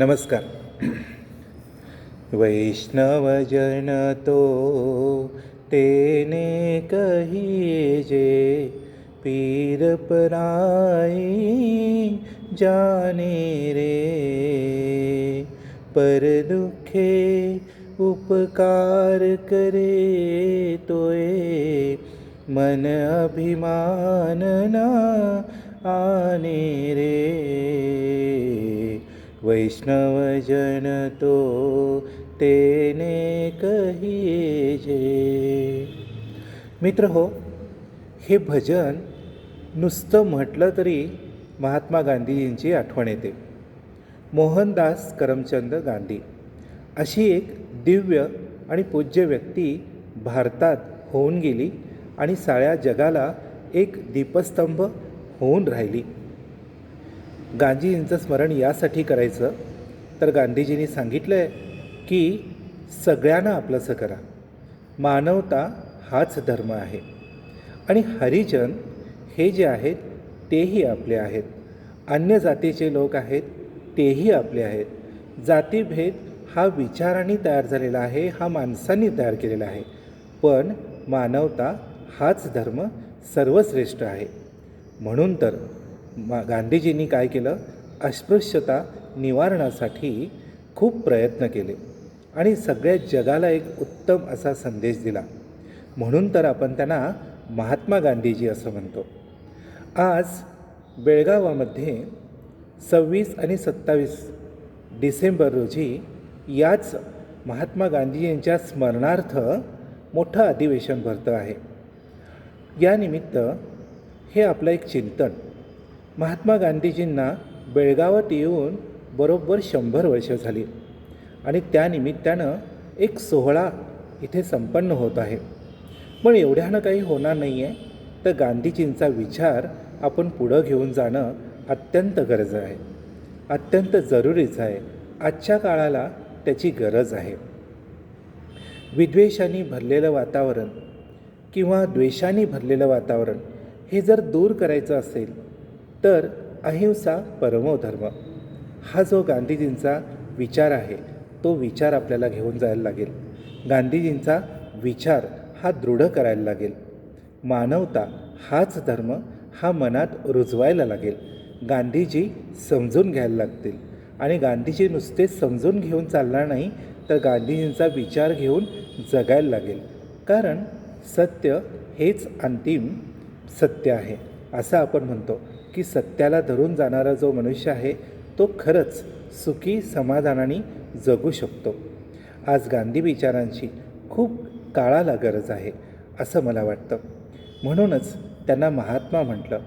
नमस्कार. वैष्णवजन तो तेने कही जे पीर पराई जाने रे. पर दुखे उपकार करे तोय मन अभिमान ना आने रे. वैष्णवजन तो तेने कहिये जे मित्र हो हे भजन नुसतं म्हटलं तरी महात्मा गांधीजींची आठवण येते. मोहनदास करमचंद गांधी अशी एक दिव्य आणि पूज्य व्यक्ती भारतात होऊन गेली आणि साऱ्या जगाला एक दीपस्तंभ होऊन राहिली. गांधीजींचं स्मरण यासाठी करायचं तर गांधीजींनी सांगितलं आहे की सगळ्यांना आपलंसं करा. मानवता हाच धर्म आहे. आणि हरिजन हे जे आहेत तेही आपले आहेत. अन्य जातीचे लोक आहेत तेही आपले आहेत. जातीभेद हा विचारांनी तयार झालेला आहे हा माणसांनी तयार केलेला आहे. पण मानवता हाच धर्म सर्वश्रेष्ठ आहे. म्हणून तर मा गांधीजींनी काय केलं? अस्पृश्यता निवारणासाठी खूप प्रयत्न केले. आणि सगळ्या जगाला एक उत्तम असा संदेश दिला. म्हणून तर आपण त्यांना महात्मा गांधीजी असं म्हणतो. आज बेळगावामध्ये सव्वीस आणि सत्तावीस डिसेंबर रोजी याच महात्मा गांधी यांच्या स्मरणार्थ मोठं अधिवेशन भरतं आहे. यानिमित्त हे आपलं एक चिंतन. महात्मा गांधीजींना बेळगावात येऊन बरोबर शंभर वर्ष झाली. आणि त्यानिमित्तानं एक सोहळा इथे संपन्न होत आहे. पण एवढ्यानं काही होणार नाही आहे तर गांधीजींचा विचार आपण पुढं घेऊन जाणं अत्यंत गरज आहे. अत्यंत जरुरीचं आहे. आजच्या काळाला त्याची गरज आहे. विद्वेषाने भरलेलं वातावरण किंवा द्वेषाने भरलेलं वातावरण हे जर दूर करायचं असेल तर अहिंसा परमो धर्म. हा जो गांधीजींचा विचार आहे तो विचार आपल्याला घेऊन जायला लागेल. गांधीजींचा विचार हा दृढ करायला लागेल. मानवता हाच धर्म हा मनात रुजवायला लागेल. गांधीजी समजून घ्यायला लागतील. आणि गांधीजी नुसते समजून घेऊन चालणार नाही तर गांधीजींचा विचार घेऊन जगायला लागेल. कारण सत्य हेच अंतिम सत्य आहे असं आपण म्हणतो. की सत्याला धरून जाणारा जो मनुष्य आहे तो खरंच सुखी समाधानाने जगू शकतो. आज गांधी विचारांची खूप काळाला गरज आहे असं मला वाटतं. म्हणूनच त्यांना महात्मा म्हटलं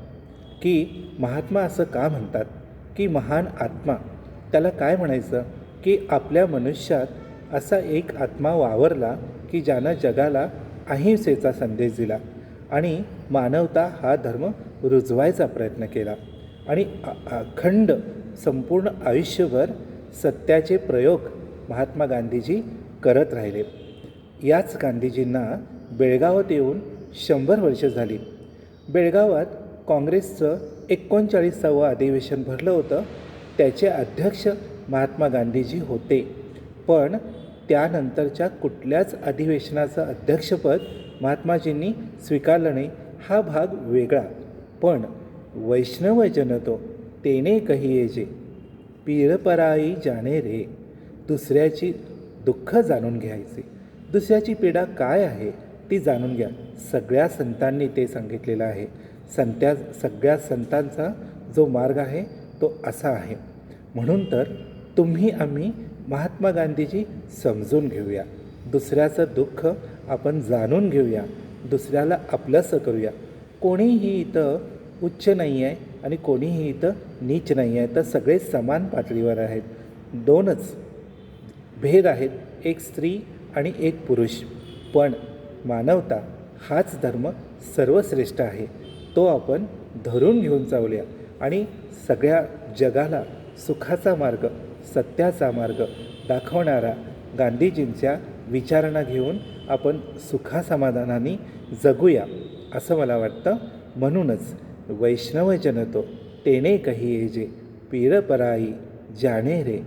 की महात्मा असं का म्हणतात? की महान आत्मा. त्याला काय म्हणायचं? की आपल्या मनुष्यात असा एक आत्मा वावरला की ज्यानं जगाला अहिंसेचा संदेश दिला. आणि मानवता हा धर्म रुजवायचा प्रयत्न केला. आणि अखंड संपूर्ण आयुष्यभर सत्याचे प्रयोग महात्मा गांधीजी करत राहिले. याच गांधीजींना बेळगावात येऊन शंभर वर्ष झाली. बेळगावात काँग्रेसचं एकोणचाळीसावं अधिवेशन भरलं होतं. त्याचे अध्यक्ष महात्मा गांधीजी होते. पण त्यानंतरच्या कुठल्याच अधिवेशनाचं अध्यक्षपद महात्माजींनी स्वीकारलं नाही. हा भाग वेगळा. पण वैष्णव जनतो तेने कहिये जे पीळपराई जाणे रे दुसऱ्याची दुःख जाणून घ्यायचे. दुसऱ्याची पीडा काय आहे ती जाणून घ्या. सगळ्या संतांनी ते सांगितलेलं आहे. संत्या सगळ्या संतांचा जो मार्ग आहे तो असा आहे. म्हणून तर तुम्ही आम्ही महात्मा गांधीजी समजून घेऊया. दुसऱ्याचं दुःख आपण जाणून घेऊया. दुसऱ्याला आपलंसं करूया. कोणीही इथं उच्च नाही आहे आणि कोणीही इथं नीच नाही आहे तर सगळे समान पातळीवर आहेत. दोनच भेद आहेत. एक स्त्री आणि एक पुरुष. पण मानवता हाच धर्म सर्वश्रेष्ठ आहे. तो आपण धरून घेऊन जाऊया आणि सगळ्या जगाला सुखाचा मार्ग सत्याचा मार्ग दाखवणारा गांधीजींच्या विचारणा घेऊन आपण सुखासमाधानाने जगूया असं मला वाटतं. म्हणूनच वैष्णव जनतो तेने कही जे पीरपराई जाणे रे.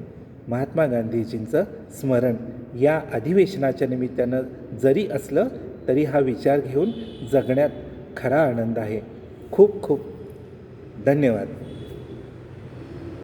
महात्मा गांधीजींचं स्मरण या अधिवेशनाच्या निमित्तानं जरी असलं तरी हा विचार घेऊन जगण्यात खरा आनंद आहे. खूप खूप धन्यवाद.